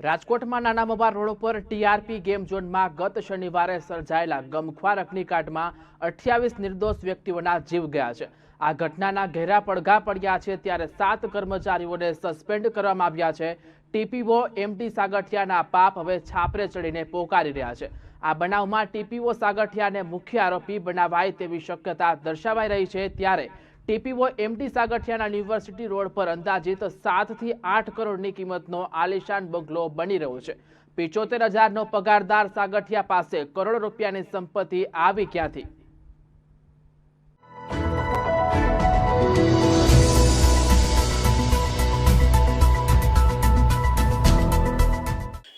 રાજકોટમાં નાના મવા રોડ પર TRP game ઝોનમાં ગત શનિવારે સર્જાયેલા ગમખ્વાર અગ્નિકાંડમાં અઠ્યાવીસ નિર્દોષ વ્યક્તિઓના જીવ ગયા છે. આ ઘટનાના ઘેરા પડઘા પડ્યા છે ત્યારે સાત કર્મચારીઓને સસ્પેન્ડ કરવામાં આવ્યા છે. ટીપીઓ એમટી સાગઠિયાના પાપ હવે છાપરે ચડીને પોકારી રહ્યા છે. આ બનાવમાં ટીપીઓ સાગઠિયાને મુખ્ય આરોપી બનાવાય તેવી શક્યતા દર્શાવાઈ રહી છે ત્યારે ટીપીઓ એમટી સાગઠિયાના યુનિવર્સિટી રોડ પર અંદાજિત સાતથી આઠ કરોડની કિંમતનો આલિશાન બંગલો બની રહ્યો છે. પિચોતેર હજારનો પગારદાર સાગઠિયા પાસે કરોડો રૂપિયાની સંપત્તિ આવી ક્યાંથી?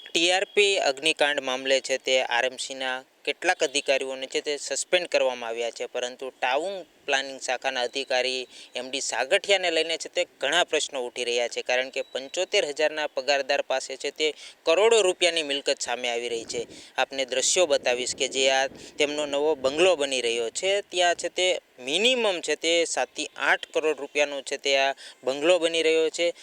ટીઆરપી અગ્નિકાંડ મામલે છે તે આરએમસીના કેટલાક અધિકારીઓને છે તે સસ્પેન્ડ કરવામાં આવ્યા છે. પરંતુ ટાઉન પ્લાનિંગ શાખાના અધિકારી એમડી સાગઠિયાને લઈને છે તે ઘણા પ્રશ્નો ઉઠી રહ્યા છે. કારણ કે પંચોતેર હજારના પગારદાર પાસે છે તે કરોડો રૂપિયાની મિલકત સામે આવી રહી છે. આપને દ્રશ્યો બતાવીશ કે જે આ તેમનો નવો બંગલો બની રહ્યો છે, ત્યાં છે તે મિનિમમ છે તે સાતથી આઠ કરોડ રૂપિયાનો છે તે આ બંગલો બની રહ્યો છે.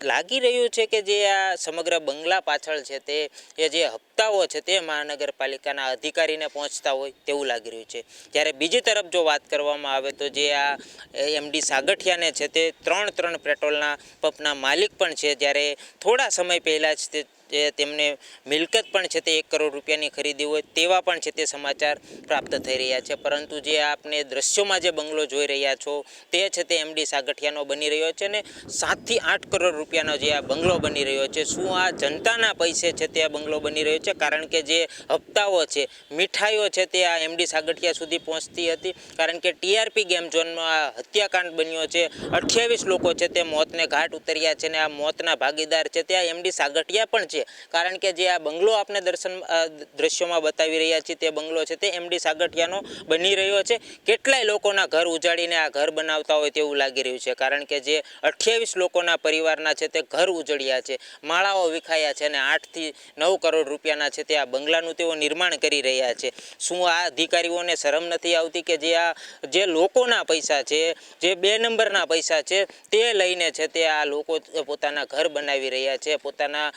લાગી રહ્યું છે કે જે આ સમગ્ર બંગલા પાછળ છે તે, એ જે હપ્તાઓ છે તે મહાનગરપાલિકાના અધિકારીને પહોંચતા હોય તેવું લાગી રહ્યું છે. જ્યારે બીજી તરફ જો વાત કરવામાં આવે તો જે આ એમડી સાગઠિયાને છે તે ત્રણ ત્રણ પેટ્રોલના પંપના માલિક પણ છે. જ્યારે થોડા સમય પહેલાં જ તે જે તેમને મિલકત પણ છે તે એક કરોડ રૂપિયાની ખરીદી હોય તેવા પણ છે તે સમાચાર પ્રાપ્ત થઈ રહ્યા છે. પરંતુ જે આપને દ્રશ્યોમાં જે બંગલો જોઈ રહ્યા છો તે છે તે એમડી સાગઠિયાનો બની રહ્યો છે ને સાતથી આઠ કરોડ રૂપિયાનો જે આ બંગલો બની રહ્યો છે. શું આ જનતાના પૈસે છે તે આ બંગલો બની રહ્યો છે? કારણ કે જે હપ્તાઓ છે, મીઠાઈઓ છે તે આ એમડી સાગઠિયા સુધી પહોંચતી હતી. કારણ કે ટીઆરપી ગેમ ઝોનમાં આ હત્યાકાંડ બન્યો છે. અઠ્યાવીસ લોકો છે તે મોતને ઘાટ ઉતર્યા છે ને આ મોતના ભાગીદાર છે તે આ એમડી સાગઠિયા પણ છે. કારણ કે જે આ બંગલો આપણે દર્શન દ્રશ્યોમાં બતાવી રહ્યા છીએ તે બંગલો છે તે એમડી સાગઠિયાનો બની રહ્યો છે. કેટલાય લોકોના ઘર ઉજાડીને આ ઘર બનાવતા હોય તેવું લાગી રહ્યું છે. કારણ કે જે અઠ્યાવીસ લોકોના પરિવારના છે તે ઘર ઉજળ્યા છે, માળાઓ વિખાયા છે અને આઠથી નવ કરોડ રૂપિયાના છે તે આ બંગલાનું તેઓ નિર્માણ કરી રહ્યા છે. શું આ અધિકારીઓને શરમ નથી આવતી કે જે આ, જે લોકોના પૈસા છે, જે બે નંબરના પૈસા છે તે લઈને છે તે આ લોકો પોતાના ઘર બનાવી રહ્યા છે, પોતાના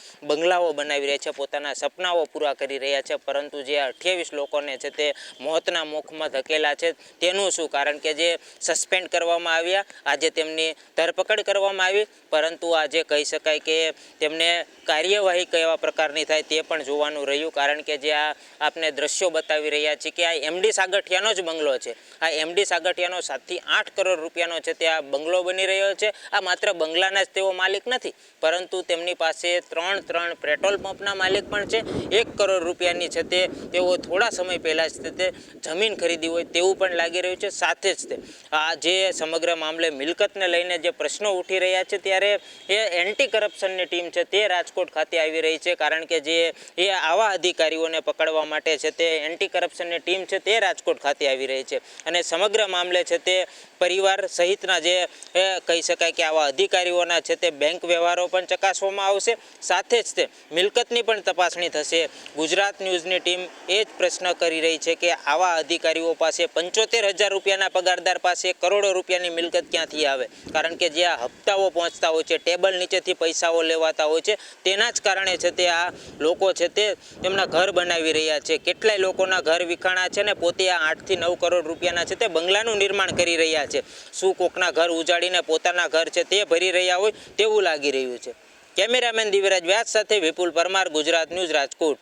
બંગલાઓ બનાવી રહ્યા છે, પોતાના સપનાઓ પૂરા કરી રહ્યા છે, પરંતુ જે અઠ્યાવીસ લોકોને છે તે મોતના મુખમાં ધકેલા છે, તેનું શું? કારણ કે જે સસ્પેન્ડ કરવામાં આવ્યા, આજે તેમની ધરપકડ કરવામાં આવી, પરંતુ આજે કહી શકાય કે તેમને કાર્યવાહી કેવા પ્રકારની થાય તે પણ જોવાનું રહ્યું, કારણ કે જે આ આપને દ્રશ્યો બતાવી રહ્યા છે કે આ એમડી સાગઠિયાનો જ બંગલો છે. આ એમડી સાગઠિયાનો સાતથી આઠ કરોડ રૂપિયાનો છે તે આ બંગલો બની રહ્યો છે. આ માત્ર બંગલાના જ તેઓ માલિક નથી, પરંતુ તેમની પાસે ત્રણ ત્રણ પેટ્રોલ પંપના માલિક પણ છે. એક કરોડ રૂપિયાની છે તે. તેઓ થોડા સમય પહેલાં જ તે જમીન ખરીદી હોય તેવું પણ લાગી રહ્યું છે. સાથે જ તે. આ જે સમગ્ર મામલે મિલકતને લઈને જે પ્રશ્નો ઉઠી રહ્યા છે ત્યારે એ એન્ટી કરપ્શનની ટીમ છે તે રાજકોટ ખાતે આવી રહી છે. કારણ કે જે એ આવા અધિકારીઓને પકડવા માટે છે તે એન્ટી કરપ્શનની ટીમ છે તે રાજકોટ ખાતે આવી રહી છે. અને સમગ્ર મામલે છે તે પરિવાર સહિતના જે કહી શકાય કે આવા અધિકારીઓના છે તે બેંક વ્યવહારો પણ ચકાસવામાં આવશે. સાથે જ તે મિલકતની પણ તપાસણી થશે. ગુજરાત ન્યૂઝની ટીમ એ જ પ્રશ્ન કરી રહી છે કે આવા અધિકારીઓ પાસે પંચોતેર હજાર રૂપિયાના પગારદાર પાસે કરોડો રૂપિયાની મિલકત ક્યાંથી આવે? કારણ કે જે આ હપ્તાઓ પહોંચતા હોય છે, ટેબલ નીચેથી પૈસાઓ લેવાતા હોય છે, તેના જ કારણે છે તે આ લોકો છે તે તેમના ઘર બનાવી રહ્યા છે. કેટલાય લોકોના ઘર વિખાણા છે ને પોતે આ આઠથી નવ કરોડ રૂપિયાના છે તે બંગલાનું નિર્માણ કરી રહ્યા છે. શું કોકના ઘર ઉજાડીને પોતાના ઘર છે તે ભરી રહ્યા હોય તેવું લાગી રહ્યું છે. કેમેરામેન દિવ્યરાજ વ્યાસ સાથે વિપુલ પરમાર ગુજરાત ન્યૂઝ રાજકોટ.